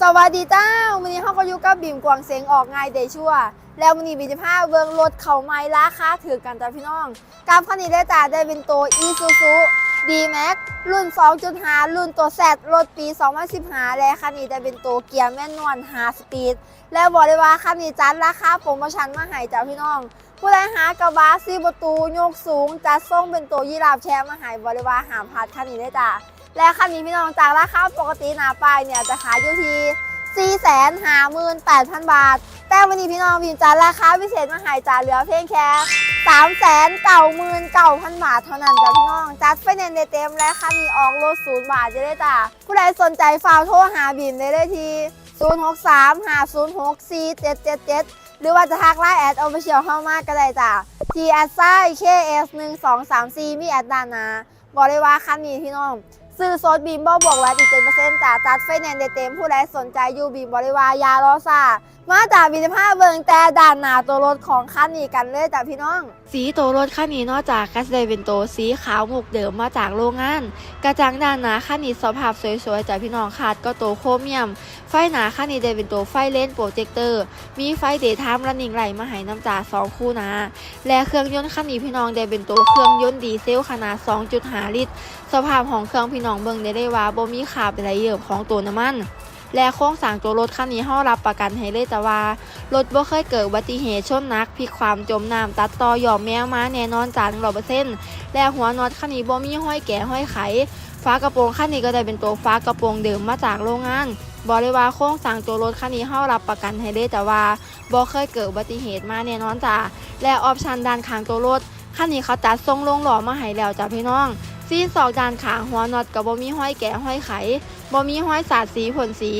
สวัสดีเจ้าวันนี้เขาก็อยู่กับบีมกวางเสียงออกง่ายเดชัวแล้ววันนี้บีจะพาเวิร์งรถเขาไม้ราคาถือกันจ้าพี่น้องกับคันนี้ได้จ้าได้เป็นตัวอีซูซูดีแม็กรุ่น 2.5 รุ่นตัวแซดรถปี 2015 และคันนี้ได้เป็นตัวเกียร์แม่นวล5สปีด แล้วบอกเลยว่าคันนี้จัดราคาโปรโมชั่นมาให้จ้าพี่น้อง ผู้ใดหากระบะซีประตูโยกสูงจัดส่งเป็นตัวยีราฟแชร์มาให้บอกเลยว่าหามพาดคันนี้ได้จ้า และคันนี้พี่น้องจากราคาปกติหนาป้ายเนี่ยจะขายอยู่ที่ 4 5 8 0 0 0 บาท แต่วันนี้พี่น้องพิมจานราคาพิเศษมาใหายจานเหลือเพียงแค่3 9 9 9 0 0 0บาทเท่านั้นจ้ะพี่น้อง จัดไฟแนนซ์ได้เต็มและคันนี้ออกรถศูนย์บาทจะได้จ้ะผู้ใดสนใจฝากโทรหาบีมได้เลยที่ 063 506 4777 หรือว่าจะทักไลน์แอดออฟฟิเชียลเข้ามาก็ได้จ้ะที่แอดไซ KS 1 2 3 4มีแอดด้านนาบอกเลยว่าคันนี้พี่น้อง ซื้อซอสบีมบอบอกไว้อีก ซ็นต์จ้าจัดไฟแนนซ์ได้เต็มผู้ใดสนใจยูบีมบริวารยารอซามาจากบีมผ้าเบิงแต่ด่านหนาตัวรถของคันนี้กันเลยจ้ะพี่น้อง สีตัวรถคันนี้นอกจากกัสเดเป็นตัวสีขาวหมกเดิมมาจากโรงงาน กระจังด้านหนาคันนี้สภาพสวยๆจากพี่น้องขาดก็โตโครเมียม ไฟหนาคันนี้ได้เป็นตัวไฟเลนโปรเจคเตอร์ มีไฟเดย์ไทม์รันนิ่งไหลมาให้น้ำจ่าสองคู่นาและเครื่องยนต์คันนี้พี่น้องได้เป็นตัวเครื่องยนต์ดีเซลขนาด 2.5 ลิตร สภาพของเครื่องพี่น้องเบิงได้เลยว่าบ่มีขาบอะไรเยอะของตัวน้ำมัน และโครงสร้างตัวรถคันนี้เฮารับประกันให้เลยจ้ะว่ารถบ่เคยเกิดอุบัติเหตุชนนักพิกความจมน้ำตัดต่อหย่อมแมวมาแน่นอนจานร้อยเปอร์เซ็นต์และหัวน็อตคันนี้บ่มีห้อยแก่ห้อยไขฝากระโปรงคันนี้ก็ได้เป็นตัวฝากระโปรงเดิมมาจากโรงงานบอกเลยว่าโครงสร้างตัวรถคันนี้เฮารับประกันให้เลยแต่ว่าบ่เคยเกิดอุบัติเหตุมาแน่นอนจ้ะและออปชันด้านข้างตัวรถคันนี้เขาจัดทรงลงหล่อมาให้แล้วจ้ะพี่น้อง ซีนสอกด้านขางหัวน็อตกับบ่มีห้อยแก่ห้อยไขบ่มีห้อยสาดสีผลสี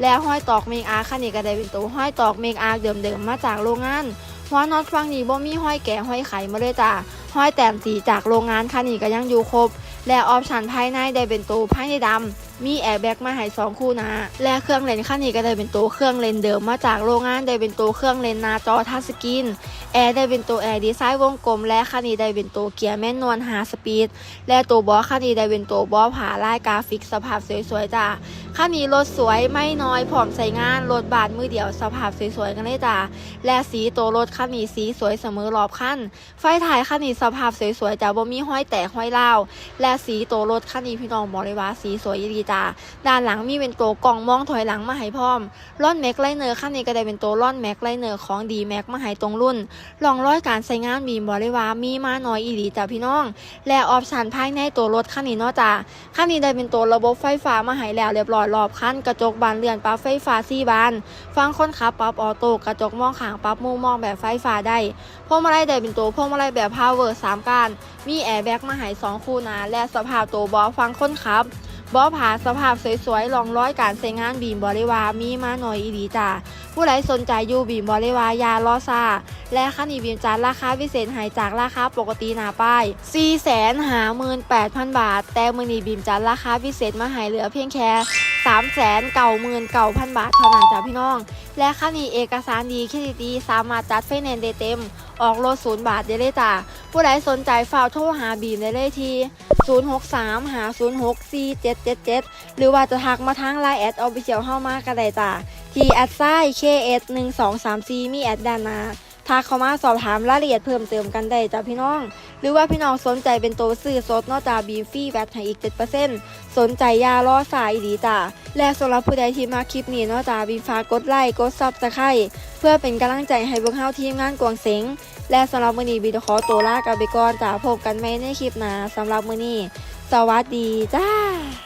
และห้อยตอกเมกอาร์คันนี้ก็ได้เป็นตัวห้อยตอกเมกอาร์เดิมๆมาจากโรงงานหัวน็อตฟังนี้บ่มีห้อยแก่ห้อยไขมาเลยจ้ะห้อยแต้มสีจากโรงงานคันนี้ก็ยังอยู่ครบ และออปชันภายในได้เป็นตัวภายในดำ มีแอร์แบ็กมาให้สองคู่นะ และเครื่องเลนส์คันนี้ก็ได้เป็นตัวเครื่องเลนส์เดิมมาจากโรงงานได้เป็นตัวเครื่องเลนส์หน้าจอทัชสกรีนแอร์ได้เป็นตัวแอร์ดีไซน์วงกลม และคันนี้ได้เป็นตัวเกียร์แม่นวลหาสปีดและตัวบอสคันนี้ได้เป็นตัวบอสผาลายกราฟิกสภาพสวยๆจ้ะคันนี้รถสวยไม่น้อยผอมใส่งานรถบาดมือเดียวสภาพสวยๆกันเลยจ้าและสีตัวรถคันนี้สีสวยเสมอรอบคันไฟถ่ายคันนี้สภาพสวยๆจ้าบ่มีห้อยแตกห้อยเล่าและสีตัวรถคันนี้พี่น้องบอกเลยว่าสีสวยดีจ้าด้านหลังมีเป็นตัวกล่องมองถอยหลังมาให้พร้อมร่อนแม็กไลเนอร์คันนี้ก็ได้เป็นตัวร่อนแม็กไลเนอร์ของดีแม็กมาให้ตรงรุ่นลองร้อยการใช้งานบีมบอกเลวามีมาน้อยอีหลีจ้าพี่น้อง และออปชันภายในตัวรถคันนี้เนาะจ้าคันนี้ได้เป็นตัวระบบไฟฟ้ามาให้แล้วเรียบร้อยรอบคันกระจกบานเลื่อนปรับไฟฟ้าสี่บานฟังคนขับปรับออโต้กระจกมองข้างปรับมุมมองแบบไฟฟ้าได้พวงมาลัยได้เป็นตัวพวงมาลัยแบบพาวเวอร์สามกานมีแอร์แบ็กมาให้สองคู่นาและสภาพตัวบอฟังคนขับ บอผาสภาพสวยๆลองร้อยการใช้งานบีมบริวามีมาหน่อยอีดีจ้าผู้ใดสนใจอยู่บีมบริวายาลอซาและคันนี้บีมจานราคาพิเศษให้จากราคาปกติหนาป้าย 4 5 8 0 0 0 บาท แต่มือนีบีมจัดราคาพิเศษมาให้เหลือเพียงแค่3 9 9 0 0 0 บาทเท่านั้นจ้ะพี่น้อง และคันนี้เอกสารดีเครดิตดีสามารถจัดไฟแนนซ์ได้เต็ม ออกรถศูนย์บาทได้เลยจ้ะผู้ใดสนใจฝาโทรหาบีมได้เลยที่ 063หา06 4777 หรือว่าจะทักมาทางไลน์แอดออฟฟิเชียลเข้ามาก็ได้จ้ะที่แอดไซ KS 1234มีแอดดานาทักเข้ามาสอบถามรายละเอียดเพิ่มเติมกันได้จ้ะพี่น้อง หรือว่าพี่น้องสนใจเป็นตัวซื้อสดนอกจากบีมฟรีแวตให้อีก 7%สนใจยาล้อสายดีจ้าและสำหรับผู้ใดที่มาคลิปนี้นอกจากบีมฝากดไลค์กดซับสไครต์เพื่อเป็นกำลังใจให้พวกเฮาทีมงานกวางเสงและสำหรับมือนี้บีจะขอตัวลากันไปก่อนจ้ะพบกันไหมในคลิปหน้าสำหรับมือนี้สวัสดีจ้า